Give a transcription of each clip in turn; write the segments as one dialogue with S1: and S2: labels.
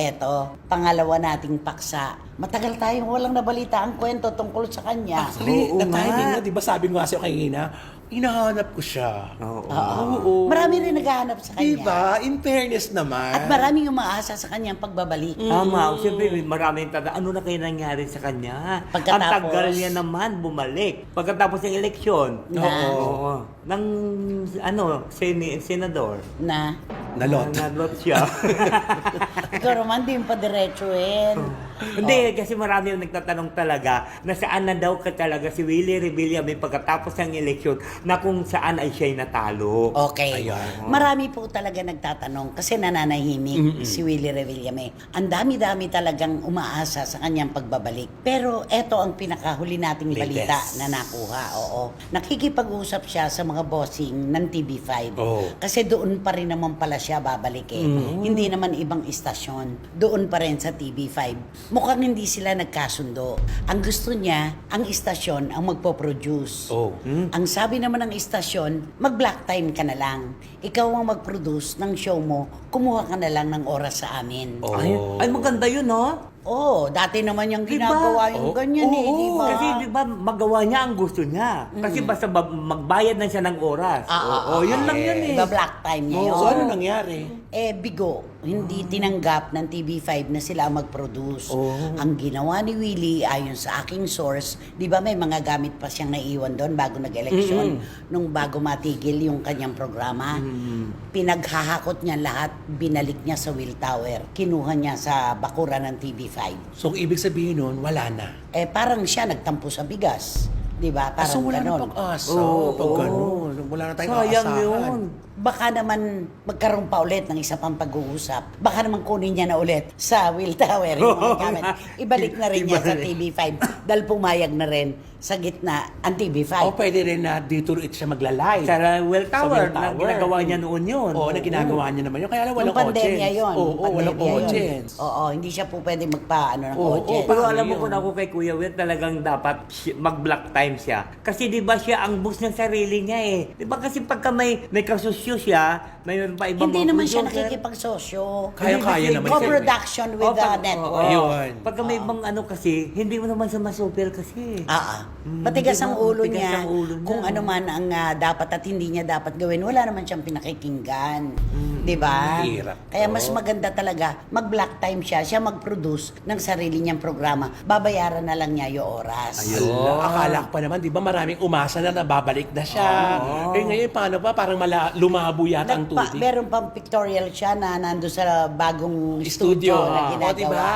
S1: eto, pangalawa nating paksa. Matagal tayong walang nabalita ang kwento tungkol sa kanya.
S2: Actually,
S3: Oo
S2: na
S3: nga.
S2: timing na, di ba sabi ko nga sa'yo kanina, hinahanap ko siya.
S3: Oo.
S2: Oo.
S1: Marami rin naghahanap sa kanya.
S2: Di ba? In fairness naman.
S1: At maraming umaasa sa kanyang pagbabalik.
S3: Tama. Siyempre, maraming tada. Ano na kaya nangyari sa kanya?
S1: Pagkatapos-
S3: Ang tagal niya naman bumalik. Pagkatapos ng eleksyon.
S1: Na?
S3: Oo. Ng, ano, seni, senador.
S1: Na,
S2: Nalot.
S3: Na, nalot siya.
S1: naman din pa diretsuhin.
S3: Hindi, kasi marami yung nagtatanong talaga na saan na daw ka talaga si Willie Revilla may pagkatapos ng eleksyon na kung saan ay siya'y natalo.
S1: Okay.
S2: Ayan.
S1: Marami po talaga nagtatanong kasi nananahimik si Willie Revillame. Ang dami-dami talagang umaasa sa kanyang pagbabalik. Pero eto ang pinakahuli nating balita
S2: Latest.
S1: na nakuha. Oo. Nakikipag-usap siya sa mga bossing ng TV5.
S2: Oo.
S1: Kasi doon pa rin naman pala siya babalik eh. Hindi naman ibang istasyon. Doon pa rin sa TV5. Mukhang hindi sila nagkasundo. Ang gusto niya, ang istasyon ang magpo-produce.
S2: Oh.
S1: Ang sabi naman ng istasyon, mag-black time ka na lang. Ikaw ang mag-produce ng show mo, kumuha ka na lang ng oras sa amin.
S2: Oh.
S3: Ay, ay, maganda yun, no?
S1: Oo, dati naman yung
S3: Diba?
S1: ginagawa yung
S2: Oh,
S1: ganyan eh,
S3: Oo,
S1: di ba?
S3: Kasi di ba magawa niya ang gusto niya. Kasi basta ba- magbayad na siya ng oras.
S1: Ah, ah,
S3: Oo, yun lang yun eh.
S1: Diba black time niya yun?
S2: So, ano nangyari?
S1: Eh, bigo. Hindi tinanggap ng TV5 na sila ang mag-produce.
S2: Oh.
S1: Ang ginawa ni Willie, ayon sa aking source, di ba may mga gamit pa siyang naiwan doon bago nag-eleksyon, nung bago matigil yung kanyang programa. Pinaghahakot niya lahat, binalik niya sa Will Tower. Kinuha niya sa bakura ng TV5.
S2: So, ang ibig sabihin nun, wala na.
S1: Eh, parang siya nagtampo sa bigas. Di ba?
S2: Ah,
S1: Parang
S2: so, wala na
S1: ganon.
S2: pag-asa.
S3: Oo,
S2: pag
S3: oo.
S2: ganun. Wala na tayong
S3: Sayang
S2: aasahan.
S3: yun.
S1: baka naman magkaroon pa ulit ng isa pang pag-uusap. Baka naman kunin niya na ulit sa Will Tower yung mga gamit. Ibalik na rin niya sa TV5 dahil pumayag na rin sa gitna ang TV5.
S2: O pwede rin na dito ulit siya magla-live.
S3: Sa Well
S2: Sa
S3: Tower,
S2: Well
S3: na
S2: Tower.
S3: ginagawa niya noon yun.
S2: Oo, na ginagawa niya naman yun. Kaya lang
S1: Nung
S2: walang
S1: pandemya
S2: audience.
S1: yun.
S2: Oo, oo, walang
S1: yun.
S2: audience.
S1: Oo, hindi siya po pwede magpaano ng
S2: Oo, oo,
S1: audience.
S3: Pero
S2: Paano
S3: alam mo kung ako kay Kuya Will, talagang dapat mag-black time siya. Kasi di ba siya ang boss ng sarili niya eh. Di ba kasi pagka may, may kasusyo siya, mayroon pa ibang
S1: hindi naman siya nakikipagsosyo.
S2: Kaya-kaya naman siya.
S1: Co-production with
S3: Oh,
S1: the
S3: pag-
S1: network.
S3: oo.
S2: Yun.
S3: Pagka may ibang ano kasi, hindi mo naman siya masupil kasi.
S1: Ah, ah.
S3: Mm,
S1: Matigas
S3: di ba?
S1: ang ulo
S3: Matigas
S1: niya.
S3: ang ulo niya.
S1: Kung ano man ang ah, dapat at hindi niya dapat gawin, wala naman siyang pinakikinggan. Di ba?
S2: Hirap
S1: Kaya
S2: to.
S1: mas maganda talaga, mag-black time siya, siya mag-produce ng sarili niyang programa. Babayaran na lang niya yung oras.
S2: Ala, akala ko pa naman, di ba maraming umasa na nababalik na siya.
S3: Oo.
S2: Eh ngayon, paano pa? Parang mala, lumabo yata ang
S1: Nagpa,
S2: tubig.
S1: meron pang pictorial siya na nando sa bagong
S2: Studio.
S1: studio, na
S2: Ah,
S1: ginagawa.
S2: o, diba?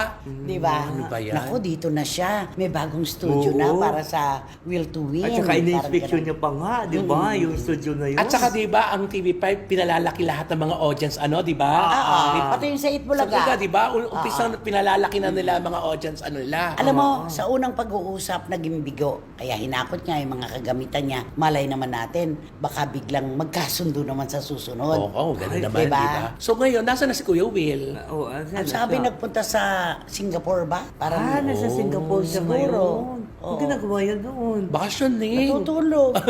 S1: Di ba?
S2: Ano ba yan?
S1: Naku, dito na siya. May bagong studio
S3: Oo.
S1: na para sa Will to Win.
S3: At saka
S1: ganun.
S3: niya pa nga, di ba? Yung studio na yun.
S2: At saka di ba ang TV5 pinalalaki lahat ng mga audience ano, di ba?
S1: Ah, ah.
S2: Di-
S1: Pati yung sa
S2: Sa
S1: Itbulaga.
S2: Bulaga, di ba? Un- Umpisang pinalalaki na nila mga audience ano nila.
S1: Alam mo, sa unang pag-uusap, naging bigo. Kaya hinakot niya yung mga kagamitan niya. Malay naman natin, baka biglang magkasundo naman sa susunod.
S2: Oo, oh, ganun
S1: Ay,
S2: naman,
S1: diba?
S2: di ba? So ngayon, nasa na si Kuya Will?
S3: Oo, ah,
S1: Ang sabi, nagpunta sa Singapore ba? Parang,
S3: Ah, nasa Singapore siya
S1: siguro.
S3: ngayon.
S1: Oo.
S3: Ang ginagawa yan doon.
S2: Bakasyon eh.
S1: Natutulog.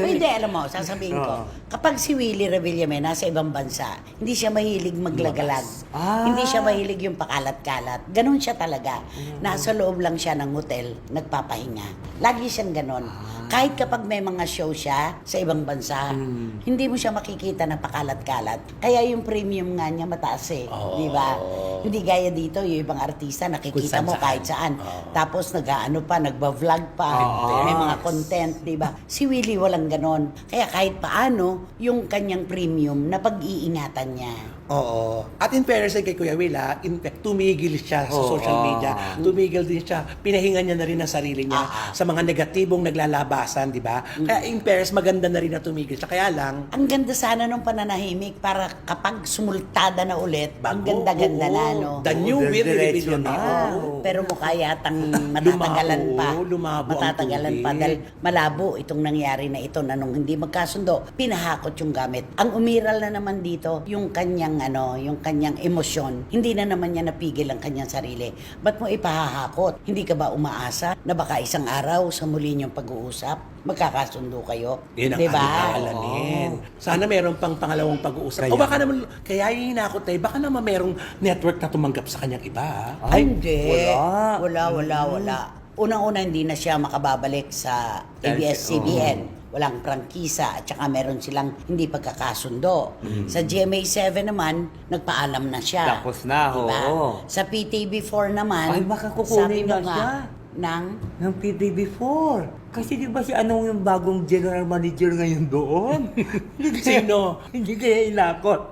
S1: O, hindi, alam mo, sasabihin ko, kapag si Willie Revillame nasa ibang bansa, hindi siya mahilig maglagalag.
S3: Ah.
S1: Hindi siya mahilig yung pakalat-kalat. Ganon siya talaga.
S3: Mm-hmm.
S1: Nasa loob lang siya ng hotel, nagpapahinga. Lagi siyang ganon.
S3: Ah.
S1: Kahit kapag may mga show siya sa ibang bansa,
S3: Mm.
S1: hindi mo siya makikita na pakalat-kalat. Kaya yung premium nga niya mataas eh.
S2: Oo.
S1: Di ba? Hindi gaya dito, yung ibang artista, nakikita
S2: Kung
S1: mo kahit saan.
S2: Oo.
S1: Tapos nag-ano pa, nagba-vlog pa.
S3: Oo.
S1: May mga content, di ba? Si Willie walang ganon. Kaya kahit paano, yung kanyang premium na pag-iingatan niya.
S2: Oo. At in fairness kay Kuya Will, ha, in fact, tumigil siya sa
S3: Oo.
S2: social media. Tumigil din siya. Pinahinga niya na rin ang sarili niya
S1: Ah, ah.
S2: sa mga negatibong naglalabasan, di ba? Kaya in fairness, maganda na rin na tumigil siya. Kaya lang,
S1: Ang ganda sana nung pananahimik para kapag sumultada na ulit, ang
S2: Bago.
S1: ganda-ganda na, no?
S2: The new
S3: Oo,
S2: Will
S3: diretso na.
S1: Oo, pero mukha yatang matatagalan
S2: Lumabo,
S1: pa.
S2: lumabo ang
S1: matatagalan pa
S2: tubig.
S1: dahil malabo itong nangyari na ito na nung hindi magkasundo, pinahakot yung gamit. Ang umiral na naman dito, yung kanyang ano, yung kanyang emosyon, hindi na naman niya napigil ang kanyang sarili. Ba't mo ipahahakot? Hindi ka ba umaasa na baka isang araw sa muli niyong pag-uusap, magkakasundo kayo?
S2: Yun ang
S1: Di ba?
S2: ating aalamin. Sana meron pang pangalawang pag-uusap.
S3: Kaya-
S2: O baka naman, kaya yung hinakot tayo, baka naman merong network na tumanggap sa kanyang iba.
S1: Ay,
S3: Ay,
S1: hindi.
S3: wala.
S1: Wala, wala, wala. Unang-una, hindi na siya makababalik sa ABS-CBN. Walang prangkisa at saka meron silang hindi pagkakasundo.
S3: Mm-hmm.
S1: Sa GMA7 naman, nagpaalam na siya.
S3: Tapos na, oo.
S1: Sa PTV4 naman,
S3: Ay, baka kukunin
S1: sabi mo
S3: na
S1: nga,
S3: siya.
S1: ng
S3: ng PTV4. Kasi di ba si anong yung bagong general manager ngayon doon?
S2: Sino?
S3: Hindi kaya inakot.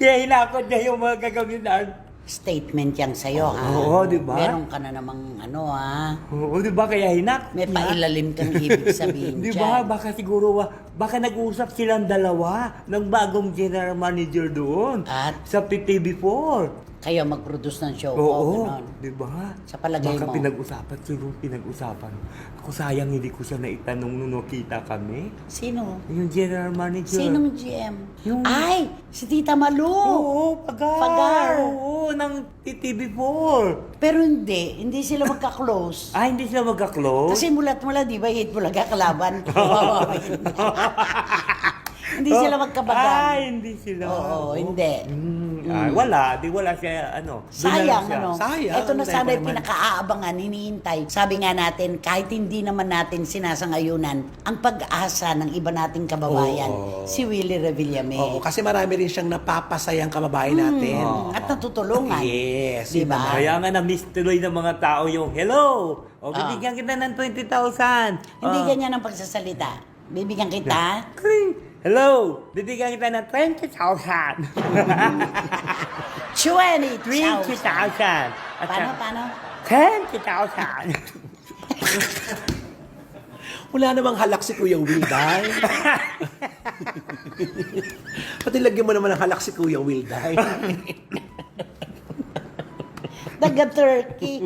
S3: Kaya inakot niya yung mga gagamitan.
S1: Statement yan sa'yo, ha?
S3: Oo, di ba?
S1: Meron ka na namang ano, ha?
S3: Oo, di ba kaya hinak?
S1: May pailalim kang ibig sabihin
S3: Di
S1: dyan.
S3: ba? Baka siguro, wa- baka nag-usap silang dalawa ng bagong general manager doon.
S1: At?
S3: Sa PTV4.
S1: Kayo mag-produce ng show
S3: Oo,
S1: ganon.
S3: di ba?
S1: Sa palagay
S3: Baka
S1: mo.
S3: pinag-usapan, siguro pinag-usapan. Ako sayang hindi ko siya naitanong nung nakita kami.
S1: Sino?
S3: Yung general manager.
S1: Sinong GM?
S3: Yung-
S1: Ay, si Tita Malu.
S3: Oo, pagar.
S1: Pagar.
S3: Oo, ng TTV4.
S1: Pero hindi, hindi sila magka-close.
S3: Ah, hindi sila magka-close?
S1: Kasi mulat mula, di ba, hit bulaga kalaban. hindi sila
S3: Ah,
S1: magkabagan.
S3: hindi sila.
S1: Oo, hindi.
S3: Mm, ah, wala, di wala siya, ano. doon na lang
S1: Sayang,
S3: siya.
S1: ano?
S2: Sayang,
S1: Ito na sana yung
S2: naman.
S1: pinakaaabangan, hinihintay. Sabi nga natin, kahit hindi naman natin sinasangayunan, ang pag-asa ng iba nating kababayan,
S2: Oo.
S1: si Willie Revillame.
S2: Oo, kasi marami rin siyang napapasayang kababayan natin.
S1: Mm, At natutulungan.
S2: Yes,
S1: Di ba?
S3: Kaya nga na-miss tuloy ng mga tao yung, hello, o
S1: Ah.
S3: bibigyan kita ng 20,000.
S1: Hindi
S3: Ah.
S1: ganyan ang pagsasalita. Bibigyan kita.
S3: Kring! Hello, bibigyan kita ng 20,000.
S1: 20,000.
S3: 20,000. At
S1: Paano, paano?
S3: 10,000.
S2: Wala namang halak si Kuya Will, Day. Pati lagyan mo naman ng halak si Kuya Will, Day.
S1: Taga Turkey.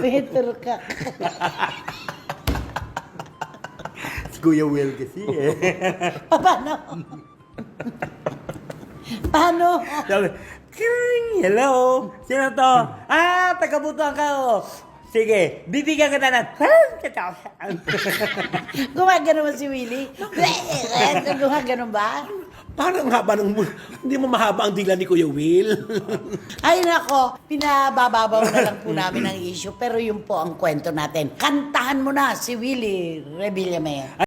S1: Peter ka.
S3: Kuya Will kasi eh.
S1: Paano? Paano?
S3: Sabi, Kring! Hello! Sino to? Ah, taga-butuan ka oh. Sige, bibigyan kita ng 20,000.
S1: Gumagano ba si Willie? Gumagano ba?
S2: Parang haba ng... Hindi mo mahaba ang dila ni Kuya Will.
S1: Ay nako, pinabababaw na lang po namin ang issue. Pero yun po ang kwento natin. Kantahan mo na si Willie Revillame.